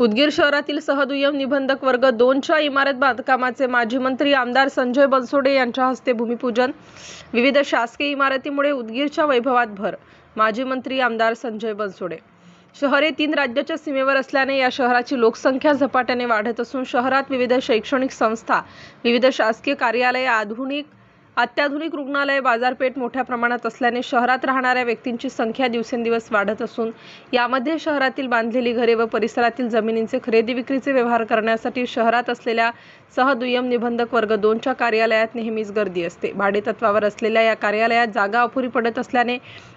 उदगीर शहरातील सहदुय्यम निबंधक वर्ग दोनच्या इमारत बांधकामाचे माजी मंत्री आमदार संजय बनसोडे यांच्या हस्ते भूमिपूजन. विविध शासकीय इमारतीमुळे उदगीरच्या वैभवात भर माजी मंत्री आमदार संजय बनसोडे. शहर हे तीन राज्याच्या सीमेवर असल्याने या शहराची लोकसंख्या झपाट्याने वाढत असून शहरात विविध शैक्षणिक संस्था विविध शासकीय कार्यालये आधुनिक अत्याधुनिक रुग्णालय बाजारपेठ मोठ्या प्रमाणात असल्याने शहरात राहणाऱ्या व्यक्तींची संख्या दिवसेंदिवस वाढत असून यामध्ये शहरातील बांधलेली घरे व परिसरातील जमिनींचे खरेदी विक्रीचे व्यवहार करण्यासाठी शहरात असलेल्या सहदुय्यम निबंधक वर्ग दोनच्या कार्यालयात नेहमीच गर्दी असते. भाडेतत्वावर असलेल्या या कार्यालयात जागा अपुरी पडत असल्याने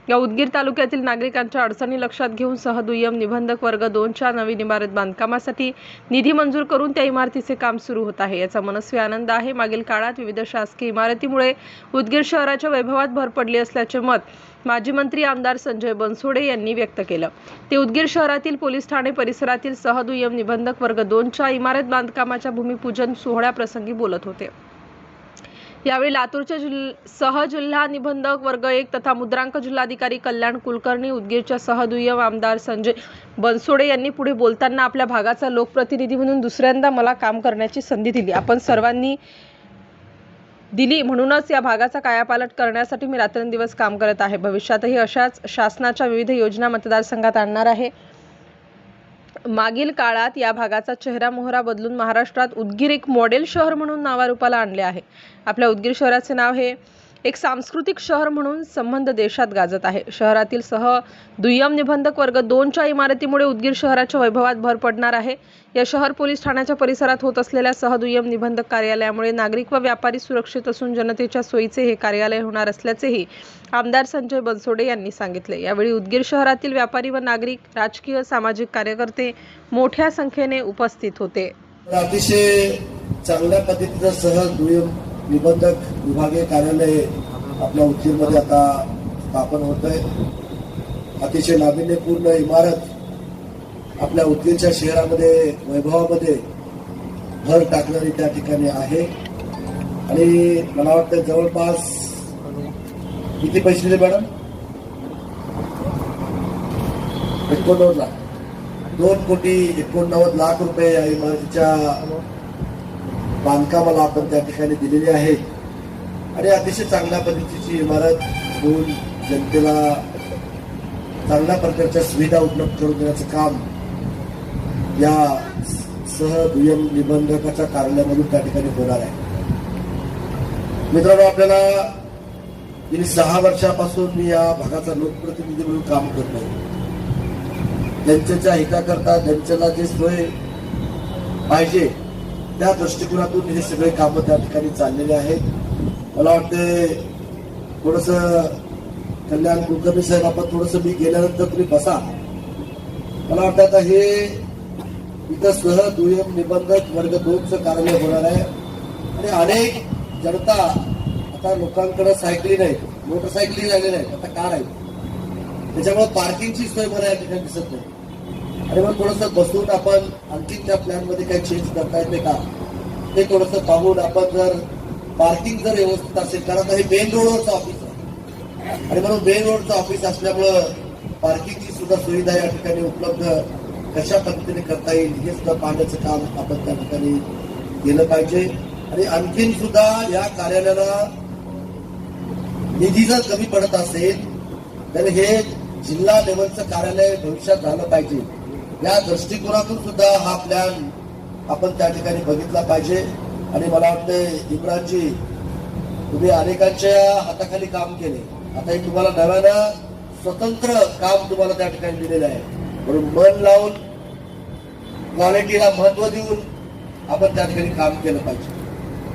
या उदगीर तालुक्यातील नागरिकांच्या अडचणी लक्षात घेऊन सहदुय्यम निबंधक वर्ग दोनच्या नवीन इमारत बांधकामासाठी निधी मंजूर करून त्या इमारतीचे काम सुरू होत आहे. याचा मनस्वी आनंद आहे. मागील काळात विविध शासकीय इमारतीमुळे उदगीर शहराच्या वैभवात भर पडली असल्याचे मत माजी मंत्री आमदार संजय बनसोडे यांनी व्यक्त केलं. ते उदगीर शहरातील पोलीस ठाणे परिसरातील सहदुय्यम निबंधक वर्ग दोनच्या इमारत बांधकामाच्या भूमिपूजन सोहळ्याप्रसंगी बोलत होते. यावेळी लातूरचे जिल सहजिल्हा निबंधक वर्ग एक तथा मुद्रांक जिल्हाधिकारी कल्याण कुलकर्णी उदगीरच्या सहदुय्यम आमदार संजय बनसोडे यांनी पुढे बोलताना आपल्या भागाचा लोकप्रतिनिधी म्हणून दुसऱ्यांदा मला काम करण्याची संधी दिली. आपण सर्वांनी दिली म्हणूनच या भागाचा कायापालट करण्यासाठी मी रात्रंदिवस काम करत आहे. भविष्यातही अशाच शासनाच्या विविध योजना मतदारसंघात आणणार आहे. मागील काळात या भागाचा चेहरा मोहरा बदलून महाराष्ट्रात उदगीर एक मॉडेल शहर म्हणून नावारूपाला आणले आहे. आपल्या उदगीर शहराचे नाव हे एक सांस्कृतिक शहर म्हणून संबंध देशात गाजत आहे. शहरातील सह दुय्यम निबंधक वर्ग दोनच्या इमारतीमुळे उदगीर शहराच्या वैभवात भर पडणार आहे. या शहर पोलीस ठाण्याच्या परिसरात होत असलेल्या सहदुय्यम निबंधक कार्यालयामुळे नागरिक व व्यापारी सुरक्षित असून जनतेच्या सोयीचे हे कार्यालय होणार असल्याचेही आमदार संजय बनसोडे यांनी सांगितले. यावेळी उदगीर शहरातील व्यापारी व नागरिक राजकीय सामाजिक कार्यकर्ते मोठ्या संख्येने उपस्थित होते. अतिशय चांगल्या पद्धतीचा सहज दुय्यम निबंधक विभागीय कार्यालय आपल्या उदगीरमध्ये आता स्थापन होत आहे. अतिशय नाविन्यपूर्ण इमारत आपल्या उदगीरच्या शहरामध्ये वैभवामध्ये भर टाकणारी त्या ठिकाणी आहे. आणि मला वाटतं जवळपास किती पैसे दिले मॅडम? एकोणनव्वद लाख. दोन कोटी एकोणनव्वद लाख रुपये या इमारतीच्या बांधकामाला आपण त्या ठिकाणी दिलेली आहे. आणि अतिशय चांगल्या पद्धतीची इमारत होऊन जनतेला चांगल्या प्रकारच्या सुविधा उपलब्ध करून देण्याचं काम या सह दुय्यम निबंधकाच्या कार्यालयामधून त्या ठिकाणी होणार आहे. मित्रांनो आपल्याला गेली सहा वर्षापासून मी या भागाचा लोकप्रतिनिधी म्हणून काम करतोय जनतेच्या हिताकरता जनतेला जे सोय पाहिजे त्या दृष्टिकोनातून हे सगळे कामं त्या ठिकाणी चाललेले आहेत. मला वाटते थोडस कल्याण कुलकर्णी साहेब आपण थोडस मी गेल्यानंतर तुम्ही बसा. मला वाटतं आता हे इथं सह दुय्यम निबंधक वर्ग दोनचं कार्यालय होणार आहे. आणि अनेक जनता आता लोकांकडे सायकली नाही मोटरसायकली झालेल्या आहेत आता कार आहेत. त्याच्यामुळे पार्किंगची सोय मला या ठिकाणी दिसत नाही. आणि मग थोडस बसून आपण आणखी त्या प्लॅनमध्ये काही चेंज करता येते का? ते थोडस पाहून आपण जर पार्किंग जर व्यवस्थित असेल कारण हे मेन रोडवरचं ऑफिस आहे. आणि म्हणून मेन रोडचं ऑफिस असल्यामुळं पार्किंगची सुद्धा सुविधा या ठिकाणी उपलब्ध कशा पद्धतीने करता येईल हे सुद्धा पाहण्याचं काम आपण त्या ठिकाणी केलं पाहिजे. आणि आणखीन सुद्धा या कार्यालयाला निधी जर कमी पडत असेल तर हे जिल्हा लेवलचं कार्यालय भविष्यात झालं पाहिजे. या दृष्टिकोनातून सुद्धा हा प्लॅन आपण त्या ठिकाणी बघितला पाहिजे. आणि मला वाटतं इम्रानजी तुम्ही अनेकांच्या हाताखाली काम केले. आता हे तुम्हाला नव्यानं स्वतंत्र काम तुम्हाला त्या ठिकाणी दिलेलं आहे. म्हणून मन लावून क्वालिटीला महत्त्व देऊन आपण त्या ठिकाणी काम केलं पाहिजे.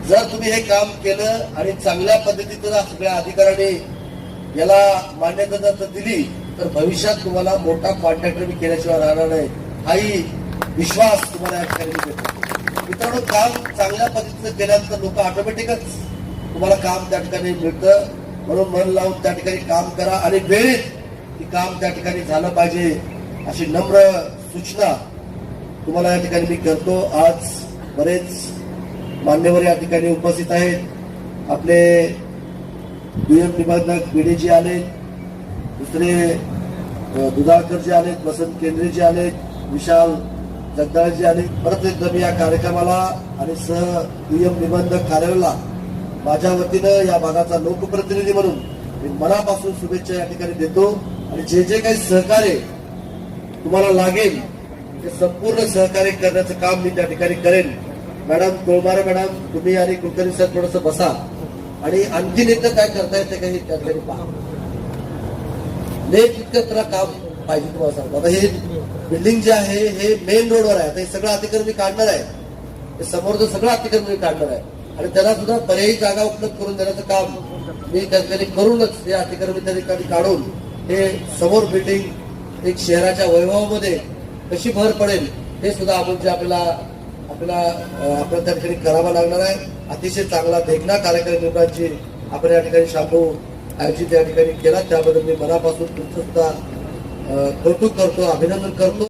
जर तुम्ही हे काम केलं आणि चांगल्या पद्धतीचं सगळ्या अधिकाऱ्यांनी याला मान्यता जर दिली तर भविष्यात तुम्हाला मोठा कॉन्ट्रॅक्टर मी केल्याशिवाय राहणार नाही. हाही विश्वास तुम्हाला या ठिकाणी मिळतो देतो. मित्रांनो काम चांगल्या पद्धतीने केल्यानंतर लोक ऑटोमॅटिकच तुम्हाला काम त्या ठिकाणी मिळतं. म्हणून मन लावून त्या ठिकाणी काम करा आणि वेळेत की काम त्या ठिकाणी झालं पाहिजे अशी नम्र सूचना तुम्हाला या ठिकाणी मी करतो. आज बरेच मान्यवर या ठिकाणी उपस्थित आहेत. आपले दुय्यम निबंधक बीडीजी आले. दुसरे दुधाळकर जे आलेत वसंत केंद्रे जे आलेत विशाल जगदाळजी आलेत परत एकदा मी या कार्यक्रमाला आणि सह दुय्यम निबंधक कार्यालयाला माझ्या वतीनं या भागाचा लोकप्रतिनिधी म्हणून मी मनापासून शुभेच्छा या ठिकाणी देतो. आणि जे जे काही सहकार्य तुम्हाला लागेल ते संपूर्ण सहकार्य करण्याचं काम मी त्या ठिकाणी करेन. मॅडम कोळमारे मॅडम तुम्ही आणि कुलकर्णी सर थोडस बसा. आणि आणखीन नेतं काय करता येते काही त्या ठिकाणी पहा. लेट इतकं त्याला काम पाहिजे तुम्हाला सांगतो. आता हे बिल्डिंग जे आहे हे मेन रोडवर आहे. आता हे सगळं अतिक्रमण मी काढणार आहे. हे समोरचं सगळं अतिक्रमण मी काढणार आहे. आणि त्याला सुद्धा पर्यायी जागा उपलब्ध करून देण्याचं काम मी त्या ठिकाणी करूनच हे अतिक्रमण त्या ठिकाणी काढून हे समोर बिल्डिंग एक शहराच्या वैभवामध्ये कशी भर पडेल हे सुद्धा आपण जे आपल्याला आपल्याला आपल्या त्या ठिकाणी करावा लागणार आहे. अतिशय चांगला देखना कार्यक्रम आपण या ठिकाणी शांभू आयोजित या ठिकाणी केला. त्याबद्दल मी मनापासून तुमचं सुद्धा कौतुक करतो अभिनंदन करतो.